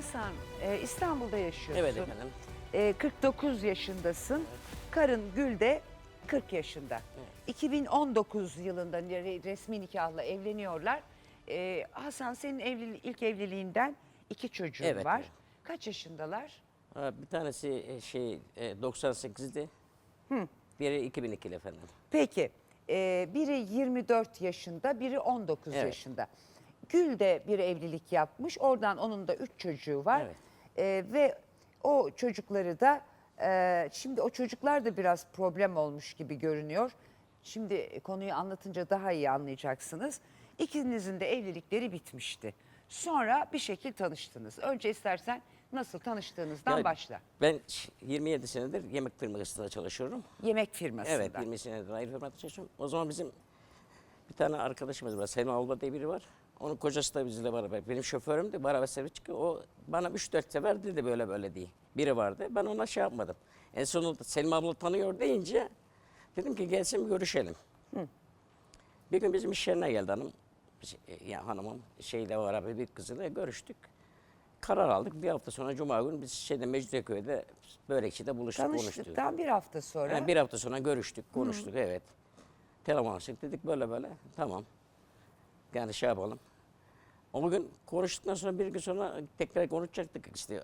Hasan e, İstanbul'da yaşıyorsun. Evet efendim. E, 49 yaşındasın. Karın Gül de 40 yaşında. 2019 yılında re- resmi nikahla evleniyorlar. E, Hasan senin evli, ilk evliliğinden iki çocuğun Evet, var. evet. Kaç yaşındalar? Bir tanesi e, şey e, 98'di. Biri 2002'li efendim. Peki e, biri 24 yaşında, biri 19 Evet. yaşında. Gül de bir evlilik yapmış. Oradan onun da 3 çocuğu var. Evet. E, ve o çocukları da e, şimdi o çocuklar da biraz problem olmuş gibi görünüyor. Şimdi konuyu anlatınca daha iyi anlayacaksınız. İkinizin de evlilikleri bitmişti. Sonra bir şekil tanıştınız. Önce istersen nasıl tanıştığınızdan Ya, başla. Ben ş- 27 senedir yemek firmasında çalışıyorum. Yemek firmasında. Evet 20 senedir ayrı firmada çalışıyorum. O zaman bizim bir tane arkadaşımız var. Selma Alba diye biri var. Onun kocası da bizle beraber. Benim şoförüm de beraber servis çıkıyor. O bana 3-4 sefer dedi böyle böyle diye. Biri vardı. Ben ona şey yapmadım. En sonunda Selma abla tanıyor deyince dedim ki gelsin görüşelim. Bir gün bizim iş yerine geldi hanım. E, Ya hanımım şeyle beraber bir kızıyla görüştük. Karar aldık. Bir hafta sonra Cuma günü biz şeyde Mecidiyeköy'de Börekçi'de buluştuk, konuştuk. Tanıştıktan bir hafta sonra. Yani bir hafta sonra görüştük, konuştuk evet. Telefon açtık dedik böyle böyle tamam. Yani şey yapalım. O gün konuştuktan sonra bir gün sonra tekrar konuşacaktık işte.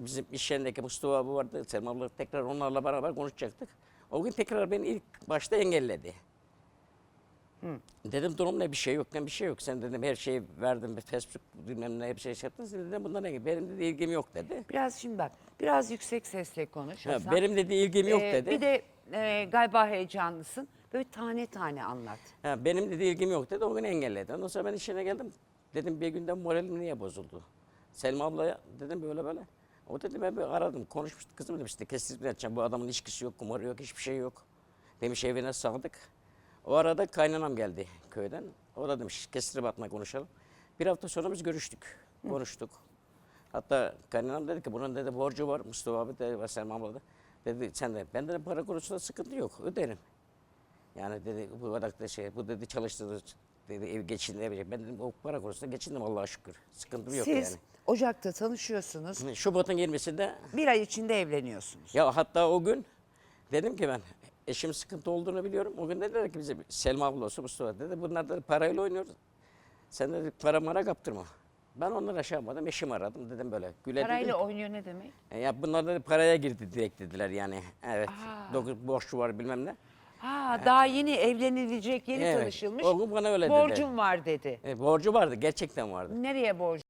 Bizim iş yerindeki Mustafa abi vardı, Selma abla tekrar onlarla beraber konuşacaktık. O gün tekrar beni ilk başta engelledi. Dedim durum ne bir şey yok ne bir şey yok. Sen dedim her şeyi verdim bir Facebook bilmem ne bir şey yaptın. Sen dedim bundan ne benim dedi ilgim yok dedi. Biraz şimdi bak, biraz yüksek sesle konuş Ha, Hasan. benim dedi ilgim yok Ee, dedi. Bir de e, galiba heyecanlısın. Böyle tane tane anlat. Ha, benim dedi ilgim yok dedi. O gün engelledi. Ondan sonra ben işine geldim. Dedim bir günden moralim niye bozuldu? Selma ablaya dedim böyle böyle. O dedi ben bir aradım. Konuşmuştuk kızım demişti. Kestirip edeceğim. Bu adamın ilişkisi yok, kumarı yok, hiçbir şey yok. Demiş evine sağlık. O arada kaynanam geldi köyden. O da demiş kestirip atma konuşalım. Bir hafta sonra biz görüştük. Konuştuk. Hatta kaynanam dedi ki bunun dedi borcu var. Mustafa abi de ve Selma abla da. Dedi sen de ben de para konusunda sıkıntı yok öderim. Yani dedi bu kadar da şey, bu dedi çalıştırdı, dedi ev geçindirebilecek. Ben dedim o para konusunda geçindim Allah'a şükür. Sıkıntım yok Siz yani. Ocak'ta tanışıyorsunuz. Şubat'ın 20'sinde Bir ay içinde evleniyorsunuz. ya hatta o gün dedim ki ben eşim sıkıntı olduğunu biliyorum. O gün dediler ki bize Selma ablası Mustafa dedi bunlar da parayla oynuyoruz. Sen dedi para mara kaptırma. Ben onlara şey yapmadım. Eşimi aradım dedim böyle. Güle Parayla dedim. oynuyor ne demek? Ya bunlar dedi paraya girdi direkt dediler yani. Evet. Dokuz borç var bilmem ne. Ha daha yeni evlenilecek, yeni Evet. tanışılmış. O gün bana öyle dedi. Borcum var dedi. E, borcu vardı gerçekten vardı. Nereye borcu?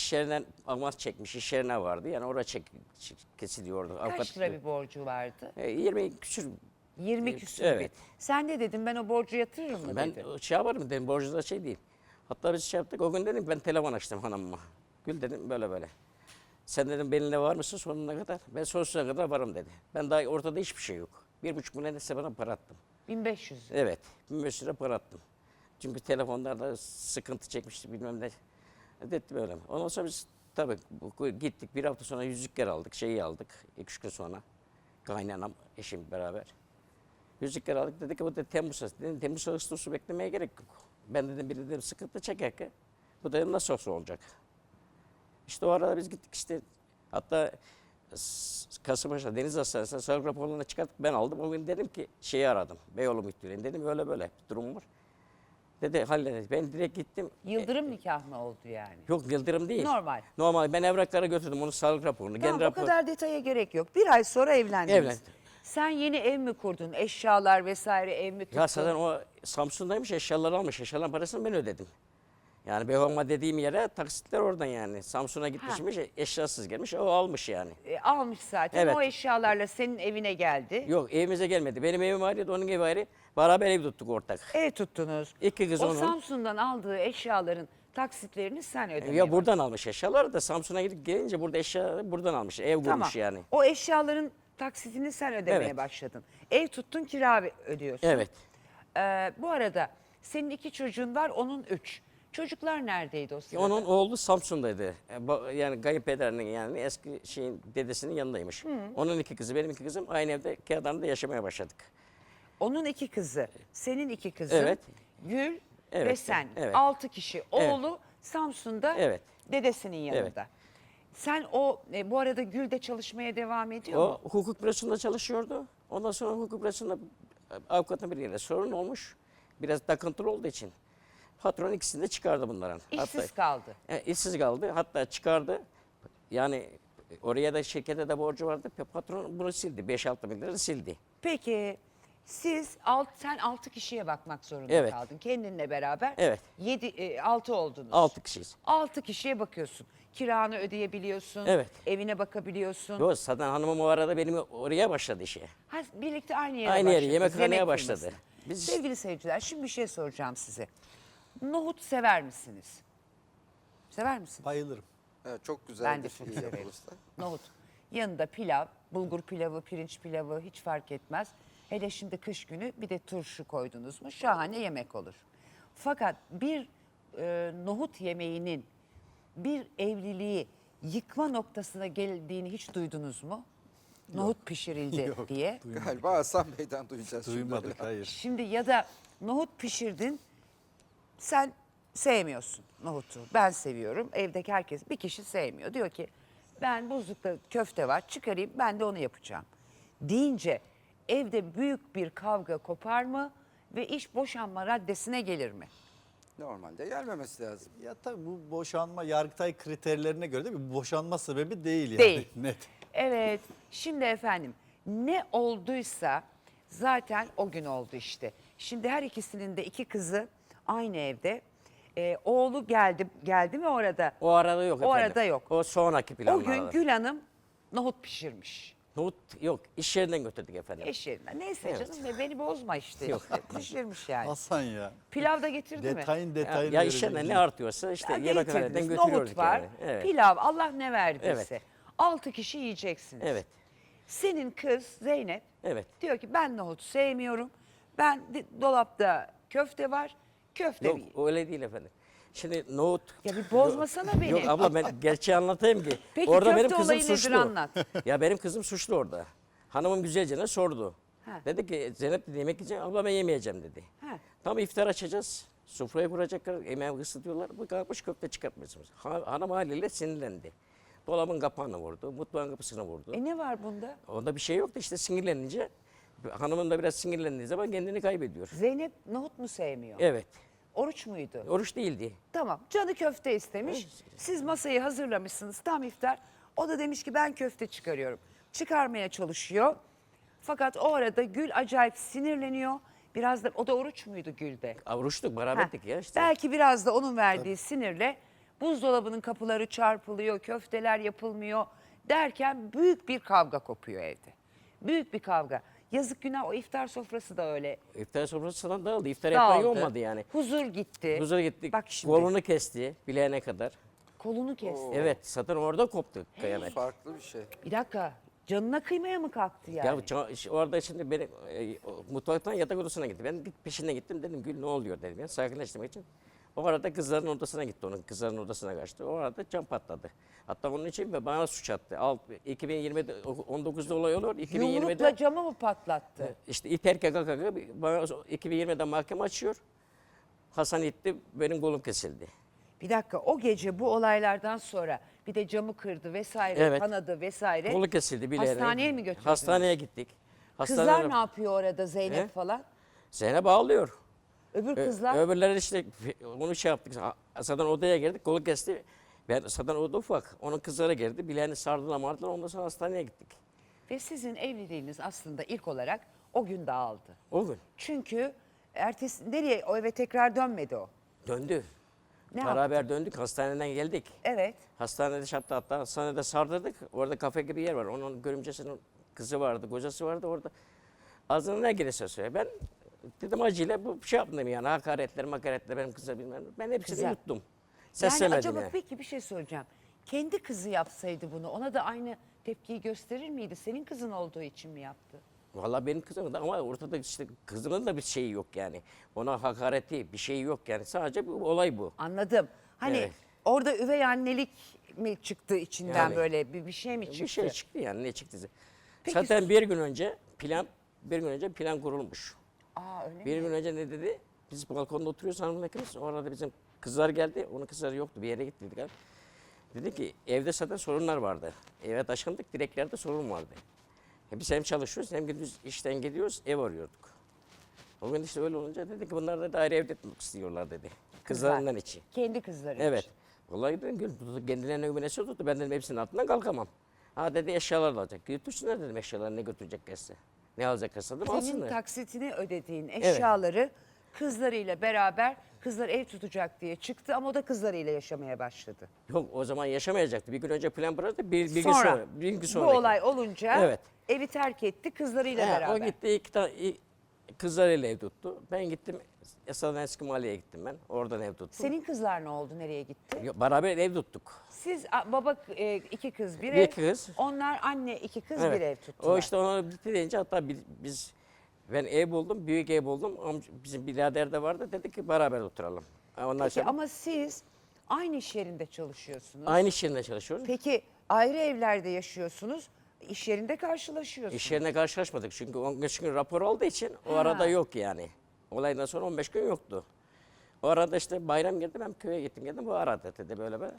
İş yerinden avans çekmiş, iş yerine vardı. Yani orada çek, çek- kesiliyordu. Kaç lira bir borcu vardı? E, 20 küsür. 20 E, küsür evet. bir. Sen de dedim ben o borcu yatırırım mı Ben dedi. o şey yaparım dedim, borcu da şey değil. Hatta biz şey yaptık, o gün dedim ben telefon açtım hanımıma. Gül dedim böyle böyle. Sen dedim benimle var mısın sonuna kadar? Ben sonsuza kadar varım dedi. Ben daha ortada hiçbir şey yok. Bir buçuk milyon ise bana para attım. 1500. Evet, bir süre para attım. Çünkü telefonlarda sıkıntı çekmişti bilmem ne. Dedim öyle. Ondan sonra biz tabii gittik bir hafta sonra yüzükler aldık, şeyi aldık. İki üç gün sonra kaynanam, eşim beraber. Yüzükler aldık dedik ki bu da Temmuz ayı. Dedim Temmuz Ağustos'u beklemeye gerek yok. Ben dedim bir dedim sıkıntı çeker ki bu dedim nasıl olsa olacak. İşte o arada biz gittik işte hatta Kasımpaşa Deniz Hastanesi'ne sağlık raporlarını çıkarttık ben aldım. O gün dedim ki şeyi aradım Beyoğlu müdürlüğünü dedim öyle böyle bir durum var. Dedi hallederiz. Ben direkt gittim. Yıldırım nikah mı oldu yani? Yok Yıldırım değil. Normal. Normal. Ben evraklara götürdüm onun sağlık raporunu. Tamam o rapor- kadar detaya gerek yok. Bir ay sonra evlendiniz. Evlendim. Sen yeni ev mi kurdun? Eşyalar vesaire ev mi tuttun? Ya zaten o Samsun'daymış eşyaları almış. Eşyaların parasını ben ödedim. Yani Beyoğlu'na dediğim yere taksitler oradan yani. Samsun'a gitmişmiş eşyasız gelmiş o almış yani. E, almış zaten. Evet. O eşyalarla senin evine geldi. Yok evimize gelmedi. Benim evim ayrıydı onun evi ayrı. Beraber ev tuttuk ortak. Ev tuttunuz. İki kız o onun. Samsun'dan aldığı eşyaların taksitlerini sen ödemeye Ya buradan almış eşyaları da Samsun'a gidip gelince burada eşya buradan almış. Ev Tamam. kurmuş yani. O eşyaların taksitini sen ödemeye Evet. başladın. Ev tuttun kira ödüyorsun. Evet. Ee, bu arada senin iki çocuğun var onun üç. Çocuklar neredeydi o sırada? Onun oğlu Samsun'daydı. E, Yani kayınpederinin yani eski şeyin dedesinin yanındaymış. Onun iki kızı, benim iki kızım aynı evde Kağıthane'de yaşamaya başladık. Onun iki kızı, senin iki kızın, Evet. Gül ve Evet, sen. evet. Altı kişi. Oğlu Samsun'da Evet. Dedesinin yanında. Sen o e, bu arada Gül'de çalışmaya devam ediyor mu? O hukuk bürosunda çalışıyordu. Ondan sonra hukuk bürosunda avukatın biriyle sorun olmuş. Biraz takıntılı olduğu için. Patron ikisini de çıkardı bunların. İşsiz kaldı. E, işsiz kaldı. Hatta çıkardı. Yani oraya da şirkete de borcu vardı. Patron bunu sildi. 5-6 bin lira sildi. Peki siz alt, sen 6 kişiye bakmak zorunda Evet. kaldın. Kendinle beraber Evet. 7 6 oldunuz. 6 kişiyiz. 6 kişiye bakıyorsun. Kiranı ödeyebiliyorsun. Evet. Evine bakabiliyorsun. Yok zaten hanımım o arada benim oraya başladı işe. Ha, birlikte aynı yere Aynı yere, başladınız, yemekhaneye yemek başladı. firmasına. Biz- Sevgili seyirciler şimdi bir şey soracağım size. Nohut sever misiniz? Sever misiniz? Bayılırım. Evet, çok güzel. Ben de çok severim. Nohut. Yanında pilav, bulgur pilavı, pirinç pilavı hiç fark etmez. Hele şimdi kış günü bir de turşu koydunuz mu şahane yemek olur. Fakat bir e, nohut yemeğinin bir evliliği yıkma noktasına geldiğini hiç duydunuz mu? Nohut pişirildi Yok, diye. Galiba Hasan Bey'den duyacağız. şimdi. Duymadık hayır. Şimdi ya da nohut pişirdin. Sen sevmiyorsun nohutu. Ben seviyorum. Evdeki herkes bir kişi sevmiyor. Diyor ki ben buzlukta köfte var çıkarayım ben de onu yapacağım. Deyince evde büyük bir kavga kopar mı ve iş boşanma raddesine gelir mi? Normalde gelmemesi lazım. Ya tabii bu boşanma Yargıtay kriterlerine göre de bir boşanma sebebi değil yani. Değil. Net. Evet. Şimdi efendim ne olduysa zaten o gün oldu işte. Şimdi her ikisinin de iki kızı aynı evde. Ee, oğlu geldi geldi mi orada? O arada yok O efendim. arada yok. O sonraki O planlarda. gün Gül Hanım nohut pişirmiş. Nohut yok. iş yerinden götürdük efendim. Eş yerinden. Neyse Evet. canım ve beni bozma işte. Yok. işte. Pişirmiş yani. Hasan ya. Pilav da getirdi mi? Detayın Ya, detayını ya iş yerinden bir ne artıyorsa işte Ya yemekhaneden getirdiniz. götürüyorduk Nohut var, yani. Evet. pilav Allah ne verdiyse. Evet. Altı kişi yiyeceksiniz. Evet. Senin kız Zeynep Evet. diyor ki ben nohut sevmiyorum. Ben de- dolapta köfte var. Köfte Yok yiyeyim. öyle değil efendim. Şimdi nohut... Ya bir bozmasana beni. Yok abla ben gerçeği anlatayım ki. Peki orada köfte benim kızım olayı nedir suçlu. anlat. ya benim kızım suçlu orada. Hanımım güzelce sordu. Ha. Dedi ki Zeynep dedi yemek yiyeceğim. Abla ben yemeyeceğim dedi. Ha. Tam iftar açacağız. Sofrayı kuracaklar. Yemeği ısıtıyorlar. Bu kalkmış köfte çıkartmıyorsunuz. Ha, hanım haliyle sinirlendi. Dolabın kapağını vurdu. Mutfağın kapısını vurdu. E ne var bunda? Onda bir şey yoktu işte sinirlenince. Hanımın da biraz sinirlendiği zaman kendini kaybediyor. Zeynep nohut mu sevmiyor? Evet. Oruç muydu? Oruç değildi. Tamam. Canı köfte istemiş. Siz masayı hazırlamışsınız tam iftar. O da demiş ki ben köfte çıkarıyorum. Çıkarmaya çalışıyor. Fakat o arada Gül acayip sinirleniyor. Biraz da o da oruç muydu Gül'de? Oruçluk Ha, beraberdik ya işte. Belki biraz da onun verdiği sinirle buzdolabının kapıları çarpılıyor, köfteler yapılmıyor derken büyük bir kavga kopuyor evde. Büyük bir kavga. Yazık günah o iftar sofrası da öyle İftar sofrasından dağıldı. İftar yapmayı dağıldı. olmadı yani. Huzur gitti. Huzura gittik. Bak şimdi Kolunu kesti bileğine kadar. kolunu kesti. Evet zaten orada koptu kıyamet. Farklı bir şey. Bir dakika canına kıymaya mı kalktı yani? Ya ça- orada şimdi benim e, o mutfaktan yatak odasına gitti. Ben git peşine gittim dedim Gül ne oluyor dedim ya sakinleştirmek için. O arada kızların odasına gitti onun kızların odasına kaçtı. O arada cam patladı. Hatta onun için ve bana suç attı. Alt, 2020'de o- 19'da olay olur. 2020'de Yumrukla camı mı patlattı? işte iterke kaka bana 2020'de mahkeme açıyor. Hasan itti benim kolum kesildi. Bir dakika o gece bu olaylardan sonra bir de camı kırdı vesaire, Evet. kanadı vesaire. Kolu kesildi bileğine. Hastaneye mi götürdünüz? Hastaneye gittik. Kızlar ne yapıyor orada Zeynep He? falan? Zeynep ağlıyor. Öbür Ö- kızlar Öbürleri işte onu şey yaptık. Zaten odaya girdik, kolu kesti. Ben zaten oda ufak. Onun kızları girdi. Bileğini sardılar mardılar. Ondan sonra hastaneye gittik. ve sizin evliliğiniz aslında ilk olarak o gün dağıldı. O gün Çünkü ertesi nereye o eve tekrar dönmedi o. döndü. Ne Beraber döndük. Hastaneden geldik. Evet. Hastanede hatta hatta hastanede sardırdık. Orada kafe gibi yer var. Onun görümcesinin kızı vardı, kocası vardı orada. Ağzına ne gelirse söyle. Ben dedim acıyla bu şey yaptım yani hakaretler makaretler benim kıza bilmem. Ben hepsini Güzel. yuttum. Yani Seslemedim acaba yani. peki bir şey soracağım. Kendi kızı yapsaydı bunu ona da aynı tepkiyi gösterir miydi? Senin kızın olduğu için mi yaptı? Vallahi benim kızım da ama ortada işte kızımın da bir şeyi yok yani. Ona hakareti bir şey yok yani. Sadece bu olay bu. Anladım. Hani Evet. orada üvey annelik mi çıktı içinden Yani. böyle bir, bir şey mi çıktı? Bir şey çıktı yani ne çıktı? Peki Zaten bir gün önce plan bir gün önce plan kurulmuş. Aa öyle Bir mi? gün önce ne dedi? Biz balkonda oturuyoruz hanımla ikimiz. O arada bizim kızlar geldi. Onun kızları yoktu. Bir yere gittiydik abi. Dedi ki evde zaten sorunlar vardı. Eve taşındık direklerde sorun vardı. E biz hem çalışıyoruz hem gündüz işten gidiyoruz ev arıyorduk. O gün işte öyle olunca dedi ki bunlar da daire evde tutmak istiyorlar dedi. Kızlarından içi. Kendi kızları Evet. için. Vallahi dedim Gül kendilerine güvenesi tuttu. Ben dedim hepsinin altından kalkamam. Ha dedi eşyalar da alacak. Götürsünler dedim eşyalarını ne götüreceklerse. Ne alacaklarsa dedim Senin alsınlar. taksitini ödediğin eşyaları kızlarıyla beraber kızlar ev tutacak diye çıktı ama o da kızlarıyla yaşamaya başladı. Yok o zaman yaşamayacaktı. Bir gün önce plan bıraktı. Bir, bir gün sonra. Bir gün bu sonra. olay olunca Evet. evi terk etti kızlarıyla beraber. o gitti iki tane kızlarıyla ev tuttu. Ben gittim Esadan Eski Mahalle'ye gittim ben. Oradan ev tuttum. Senin kızlar ne oldu? Nereye gitti? Yok, Beraber ev tuttuk. Siz a, baba e, iki kız bir Bir ev. kız. Onlar anne iki kız bir ev tuttular. O işte onu bitti deyince hatta bi- biz ben ev buldum, büyük ev buldum. Amca, bizim birader de vardı. Dedi ki beraber oturalım. Ha, Ondan Peki sonra ama siz aynı iş yerinde çalışıyorsunuz. aynı iş yerinde çalışıyoruz. Peki ayrı evlerde yaşıyorsunuz. İş yerinde karşılaşıyorsunuz. İş yerine karşılaşmadık çünkü 15 gün rapor olduğu için o Ha. arada yok yani. Olaydan sonra 15 gün yoktu. O arada işte bayram geldi ben köye gittim geldim bu aradı dedi böyle böyle.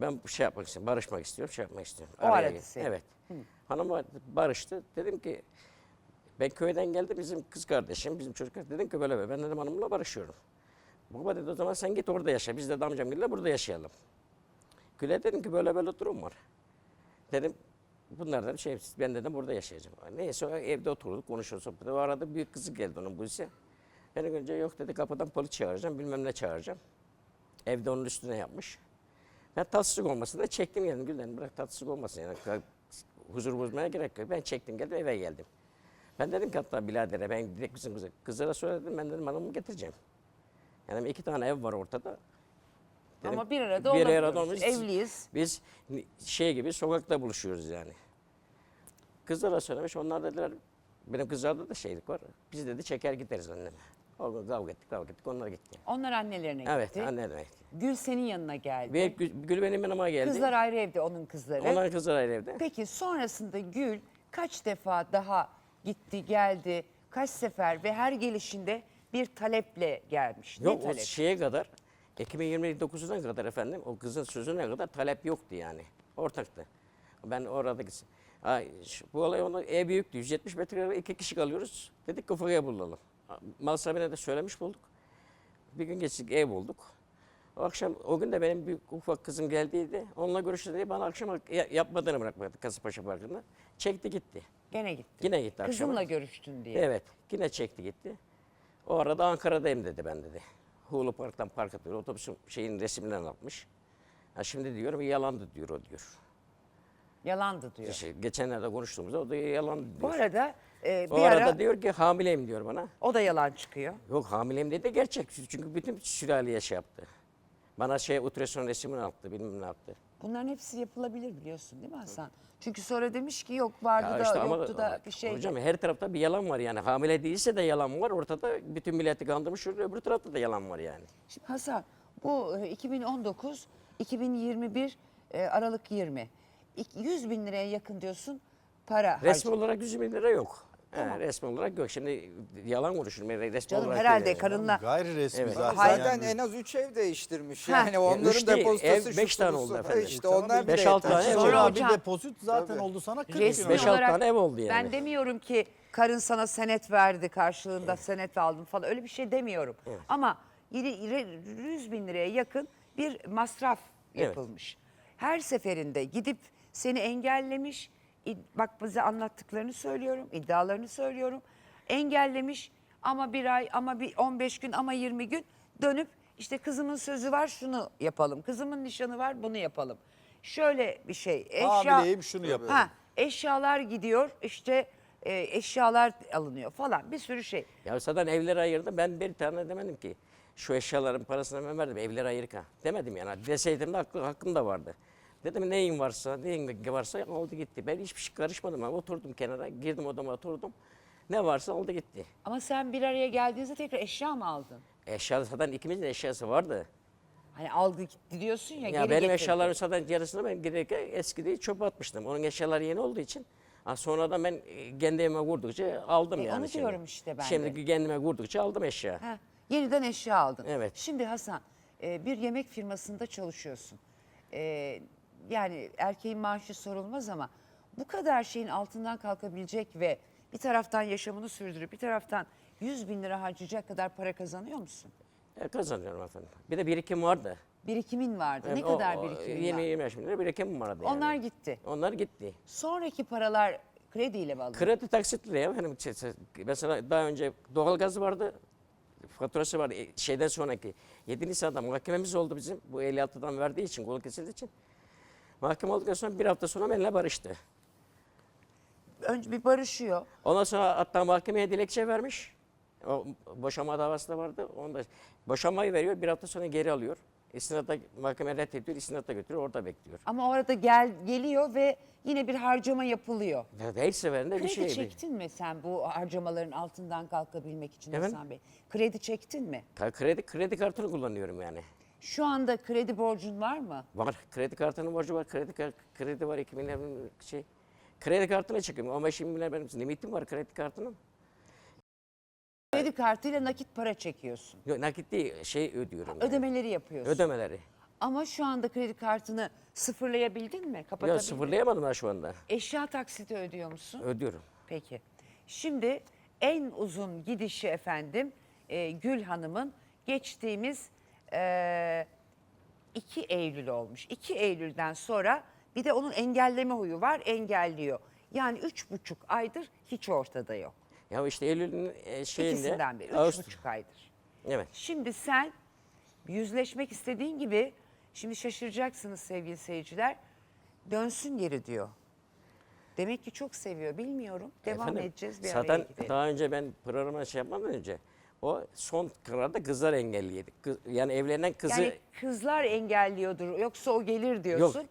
Ben şey yapmak istiyorum, barışmak istiyorum, şey yapmak istiyorum. O aradı git- seni. Evet. Hanım barıştı. Dedim ki ben köyden geldim bizim kız kardeşim, bizim çocuklar. Dedim ki böyle böyle ben dedim hanımla barışıyorum. Baba dedi o zaman sen git orada yaşa. Biz de amcamgille burada yaşayalım. Gül'e dedim ki böyle böyle durum var. Dedim bunlar da bir şey ben dedim burada yaşayacağım. Neyse evde oturduk konuşuyoruz. sohbet. O arada büyük kızı geldi onun bu ise. Beni görünce yok dedi kapıdan polis çağıracağım bilmem ne çağıracağım. Evde onun üstüne yapmış. Ben tatsızlık olmasın da çektim geldim. Gülden bırak tatsızlık olmasın yani. Huzur bozmaya gerek yok. Ben çektim geldim eve geldim. Ben dedim ki hatta biradere ben direkt bizim kızı, kızlara söyledim ben dedim hanımımı getireceğim. Yani iki tane ev var ortada. Dedim, Ama bir arada bir arada olmuş. Evliyiz. Biz şey gibi sokakta buluşuyoruz yani. Kızlara söylemiş onlar dediler benim kızlarda da şeylik var. Biz dedi çeker gideriz anneme. O gün kavga ettik kavga ettik onlar gitti. Onlar annelerine Evet gitti. anne demek. Gül senin yanına geldi. Ve Gül, Gül benim yanıma geldi. Kızlar ayrı evde onun kızları. Onlar kızlar ayrı evde. Peki sonrasında Gül kaç defa daha gitti geldi, kaç sefer ve her gelişinde bir taleple gelmiş. Yok ne o talep? şeye kadar 2029'una kadar efendim o kızın sözüne kadar talep yoktu yani. Ortaktı. Ben orada gitsin. Ay, şu- bu olay ona ev büyüktü. 170 metrekare iki kişi kalıyoruz. Dedik ki ufak ev bulalım. Mal sahibine de söylemiş bulduk. Bir gün geçtik ev bulduk. O akşam o gün de benim büyük ufak kızım geldiydi. Onunla görüştü diye bana akşam ya- yapmadığını bırakmadı Kasımpaşa Parkı'nda. Çekti gitti. Gene gitti. Yine gitti akşam. Kızımla görüştün diye. Evet. Yine çekti gitti. O arada Ankara'dayım dedi ben dedi. Hulu Park'tan park atıyor. Otobüsün şeyin resminden atmış. Ha şimdi diyorum yalandı diyor o diyor. Yalandı diyor. Şey, geçenlerde konuştuğumuzda o da yalandı diyor. Bu arada e, bir o arada ara diyor ki hamileyim diyor bana. o da yalan çıkıyor. Yok hamileyim dedi gerçek. Çünkü bütün sülaleye şey yaptı. Bana şey ultrason resmini attı bilmem ne yaptı. Bunların hepsi yapılabilir biliyorsun değil mi Hasan? Çünkü sonra demiş ki yok vardı Ya da işte ama yoktu da bir şey. Hocam her tarafta bir yalan var yani. Hamile değilse de yalan var. Ortada bütün milleti kandırmış. Öbür tarafta da yalan var yani. Şimdi Hasan bu e, 2019 2021 e, Aralık 20 İk- 100 bin liraya yakın diyorsun para Resmi harc- olarak 100 bin lira yok. He, resmi olarak yok. Şimdi yalan konuşurum. Resmi Canım olarak herhalde değil karınla Gayri resmi Evet. zaten. Zaten yani. en az 3 ev değiştirmiş. Ha. Yani onların üç değil, depozitosu ev şu beş tane busu. oldu efendim. İşte Tamam, onlar beş, bile altı yeter. tane ev Sonra bir depozit zaten Tabii. oldu sana 40 resmi bin Beş, oldu. altı olarak tane ev oldu yani. ben demiyorum ki karın sana senet verdi karşılığında senet aldın falan öyle bir şey demiyorum. Ama yine 100 bin liraya yakın bir masraf Evet. yapılmış. Her seferinde gidip seni engellemiş. Bak bize anlattıklarını söylüyorum, iddialarını söylüyorum. Engellemiş ama bir ay ama bir 15 gün ama 20 gün dönüp işte kızımın sözü var şunu yapalım. Kızımın nişanı var bunu yapalım. Şöyle bir şey. Hamileyim, şunu yapıyorum. Ha, eşyalar gidiyor işte e, eşyalar alınıyor falan bir sürü şey. Ya zaten evleri ayırdım. Ben bir tane demedim ki şu eşyaların parasını ben verdim. Evleri ayırık ha. Demedim yani. Deseydim de hakkı, hakkım da vardı. Dedim neyin varsa, neyin varsa aldı gitti. Ben hiçbir şey karışmadım. Ben oturdum kenara, girdim odama oturdum. Ne varsa aldı gitti. Ama sen bir araya geldiğinizde tekrar eşya mı aldın? Eşya zaten ikimizin eşyası vardı. Hani aldı gitti diyorsun ya, Ya geri benim getirdi. eşyalarım zaten yarısını ben giderken eskideyi çöpe atmıştım. Onun eşyaları yeni olduğu için. Ha, sonradan ben e, kendi evime vurdukça aldım E, yani. onu şimdi. diyorum işte ben de. Şimdi kendime vurdukça aldım eşya. Ha, yeniden eşya aldın. Evet. Şimdi Hasan e, bir yemek firmasında çalışıyorsun. e, yani erkeğin maaşı sorulmaz ama bu kadar şeyin altından kalkabilecek ve bir taraftan yaşamını sürdürüp bir taraftan 100 bin lira harcayacak kadar para kazanıyor musun? E, kazanıyorum efendim. Bir de birikim vardı. Birikimin vardı. ne Yani o- kadar birikimin vardı? 20-25 bin lira birikim vardı yani. Onlar gitti. Onlar gitti. Sonraki paralar krediyle mi alındın? Kredi benim şey- şey- mesela daha önce doğalgaz vardı. Faturası vardı. E, Şeyden sonraki 7 Nisan'da mahkememiz oldu bizim. Bu 56'dan verdiği için, kol kesildiği için. Mahkeme olduktan sonra bir hafta sonra benimle barıştı. Önce bir barışıyor. Ondan sonra hatta mahkemeye dilekçe vermiş. O boşanma davası da vardı. Onu da boşanmayı veriyor. Bir hafta sonra geri alıyor. İstinata mahkeme reddediyor. istinata götürüyor. Orada bekliyor. Ama orada gel geliyor ve yine bir harcama yapılıyor. Ve her seferinde bir Kredi şeydi. çektin mi sen bu harcamaların altından kalkabilmek için Efendim? Hasan Bey? Kredi çektin mi? Ka- Kredi kredi kartını kullanıyorum yani. Şu anda kredi borcun var mı? Var. Kredi kartının borcu var. Kredi kar- kredi var 2000 lira şey. Kredi kartına çekiyorum. 15 bin lira benim limitim var kredi kartının. Kredi kartıyla nakit para çekiyorsun. Yok, nakit değil şey ödüyorum. yani. Ödemeleri yapıyorsun. Ödemeleri. Ama şu anda kredi kartını sıfırlayabildin mi? Kapatabildin Yok mi? sıfırlayamadım ben şu anda. Eşya taksiti ödüyor musun? Ödüyorum. Peki. Şimdi en uzun gidişi efendim e, Gül Hanım'ın geçtiğimiz e, 2 Eylül olmuş. 2 Eylül'den sonra bir de onun engelleme huyu var engelliyor. Yani üç buçuk aydır hiç ortada yok. Ya işte Eylül'ün e, şeyinde. İkisinden beri üç Ağustos- buçuk aydır. Evet. Şimdi sen yüzleşmek istediğin gibi şimdi şaşıracaksınız sevgili seyirciler. Dönsün geri diyor. Demek ki çok seviyor bilmiyorum. Devam Efendim, edeceğiz bir Zaten araya gidelim. daha önce ben programa şey yapmadan önce o son kararda kızlar engelliydi. Kız, yani evlenen kızı Yani kızlar engelliyordur yoksa o gelir diyorsun. yok